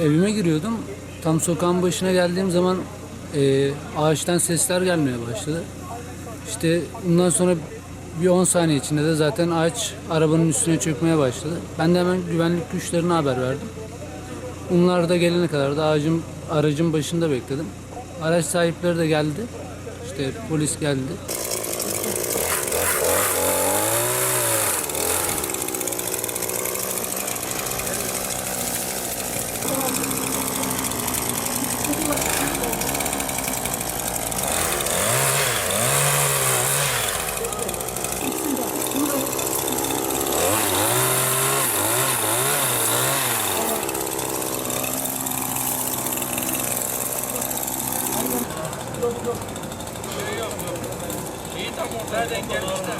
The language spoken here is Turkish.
Evime giriyordum. Tam sokağın başına geldiğim zaman e, ağaçtan sesler gelmeye başladı. İşte bundan sonra bir 10 saniye içinde de zaten ağaç arabanın üstüne çökmeye başladı. Ben de hemen güvenlik güçlerine haber verdim. Bunlar da gelene kadar da ağacın, aracın başında bekledim. Araç sahipleri de geldi. İşte polis geldi. İyi tamam. Nereden gelmişler?